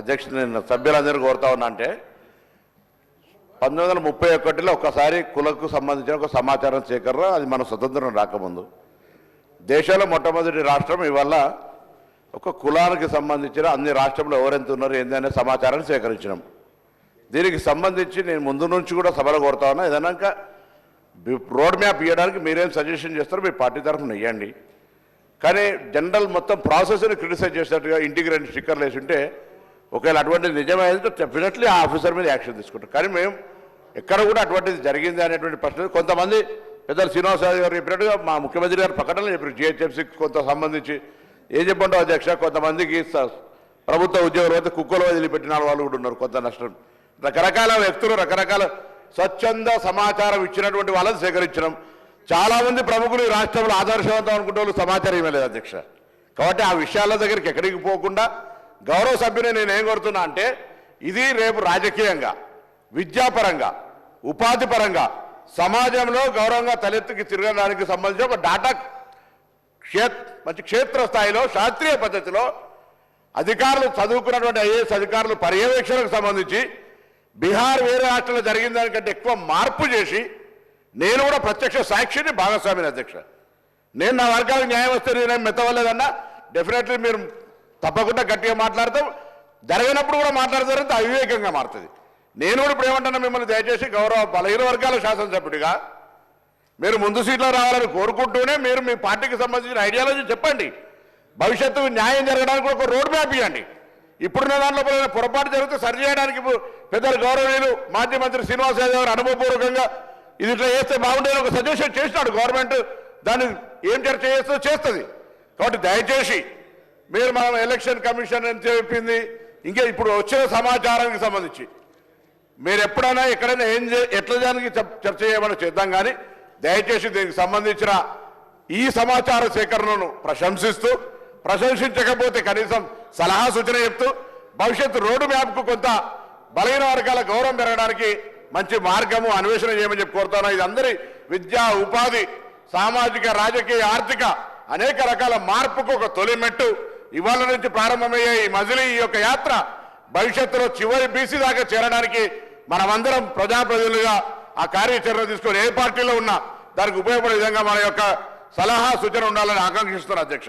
అధ్యక్షుడు నేను సభ్యులందరూ కోరుతా ఉన్నా అంటే పంతొమ్మిది వందల ముప్పై ఒకటిలో ఒక్కసారి కులకు సంబంధించిన ఒక సమాచారం సేకరణ అది మన స్వతంత్రం రాకముందు. దేశంలో మొట్టమొదటి రాష్ట్రం ఇవల్ల ఒక కులానికి సంబంధించిన అన్ని రాష్ట్రంలో ఎవరెంత ఉన్నారు ఏందనే సమాచారాన్ని సేకరించినాం. దీనికి సంబంధించి నేను ముందు నుంచి కూడా సభలో కోరుతా ఉన్నా. ఏదన్నాక రోడ్ మ్యాప్ ఇవ్వడానికి మీరేం సజెషన్ చేస్తారో మీ పార్టీ తరఫున ఇవ్వండి కానీ జనరల్ మొత్తం ప్రాసెస్ని క్రిటిసైజ్ చేసినట్టుగా రెండు స్టిక్కర్లు వేసి ఉంటే ఒకవేళ అటువంటిది నిజమైతే డెఫినెట్లీ ఆ ఆఫీసర్ మీద యాక్షన్ తీసుకుంటాం. కానీ మేము ఎక్కడ కూడా అటువంటిది జరిగింది అనేటువంటి ప్రశ్న కొంతమంది పెద్దలు శ్రీనివాసరావు గారు చెప్పినట్టుగా మా ముఖ్యమంత్రి గారు ప్రకటనలు చెప్పారు. జిహెచ్ఎంసీకి కొంత సంబంధించి ఏం చెప్పంటావు అధ్యక్ష కొంతమందికి ప్రభుత్వ ఉద్యోగులు అయితే కుక్కలు వదిలిపెట్టిన వాళ్ళు కూడా ఉన్నారు కొంత నష్టం. రకరకాల వ్యక్తులు రకరకాల స్వచ్ఛంద సమాచారం ఇచ్చినటువంటి వాళ్ళని సేకరించడం. చాలామంది ప్రముఖులు ఈ రాష్ట్రంలో ఆదర్శవంతం అనుకుంటే వాళ్ళు సమాచారం ఇవ్వలేదు అధ్యక్ష. కాబట్టి ఆ విషయాల దగ్గరికి ఎక్కడికి పోకుండా గౌరవ సభ్యుని నేను ఏం కోరుతున్నా అంటే ఇది రేపు రాజకీయంగా విద్యాపరంగా ఉపాధి పరంగా సమాజంలో గౌరవంగా తలెత్తుకి తిరగడానికి సంబంధించి ఒక డాటా క్షేత్ మంచి క్షేత్ర స్థాయిలో శాస్త్రీయ పద్ధతిలో అధికారులు చదువుకున్నటువంటి ఐఏఎస్ అధికారులు పర్యవేక్షణకు సంబంధించి బీహార్ వేరే రాష్ట్రంలో జరిగిన దానికంటే ఎక్కువ మార్పు చేసి నేను కూడా ప్రత్యక్ష సాక్షిని భాగస్వామిని అధ్యక్ష. నేను నా వర్గాలకు న్యాయం వస్తే నేనేం మెత్తవలేదన్నా డెఫినెట్లీ మీరు తప్పకుండా గట్టిగా మాట్లాడతాం. జరిగినప్పుడు కూడా మాట్లాడతారంటే అవివేకంగా మారుతుంది. నేను కూడా ఇప్పుడు ఏమంటున్నా మిమ్మల్ని దయచేసి గౌరవ బలహీన వర్గాల శాసనసభ్యుడిగా మీరు ముందు సీట్లో రావాలని కోరుకుంటూనే మీరు మీ పార్టీకి సంబంధించిన ఐడియాలజీ చెప్పండి. భవిష్యత్తు న్యాయం జరగడానికి కూడా ఒక రోడ్ మ్యాప్ ఇవ్వండి. ఇప్పుడున్న దాంట్లో పొరపాటు జరిగితే సరి చేయడానికి ఇప్పుడు పెద్దలు గౌరవనీయులు మాజీ మంత్రి శ్రీనివాస్ యాదవ్ గారు అనుభవపూర్వకంగా ఇది ఇట్లా చేస్తే బాగుండేది ఒక సజెషన్ చేసినాడు గవర్నమెంట్. దాన్ని ఏం చర్చ చేస్తుందో చేస్తుంది. కాబట్టి దయచేసి మీరు మనం ఎలక్షన్ కమిషన్ అని చెప్పింది. ఇంకా ఇప్పుడు వచ్చిన సమాచారానికి సంబంధించి. మీరు ఎప్పుడైనా ఎక్కడైనా ఏం చే- ఎట్లా దానికి చర్చ చర్చ చేయమని చేద్దాం కానీ దయచేసి దీనికి సంబంధించిన ఈ సమాచార సేకరణను ప్రశంసిస్తూ ప్రశంసించకపోతే కనీసం సలహా సూచన చెప్తూ భవిష్యత్తు రోడ్డు మ్యాప్కు కొంత బలహీన వర్గాల గౌరవం పెరగడానికి మంచి మార్గము అన్వేషణ చేయమని చెప్పి కోరుతాను. ఇది అందరి విద్యా ఉపాధి సామాజిక రాజకీయ ఆర్థిక అనేక రకాల మార్పుకు ఒక తొలి మెట్టు ఇవాళ నుంచి ప్రారంభమయ్యే ఈ మజిలీ ఈ యొక్క యాత్ర భవిష్యత్తులో చివరి బీసీ దాకా చేరడానికి మనమందరం ప్రజాప్రతినిధులుగా ఆ కార్యాచరణ తీసుకొని ఏ పార్టీలో ఉన్నా దానికి ఉపయోగపడే విధంగా మన యొక్క సలహా సూచన ఉండాలని ఆకాంక్షిస్తున్నారు అధ్యక్ష.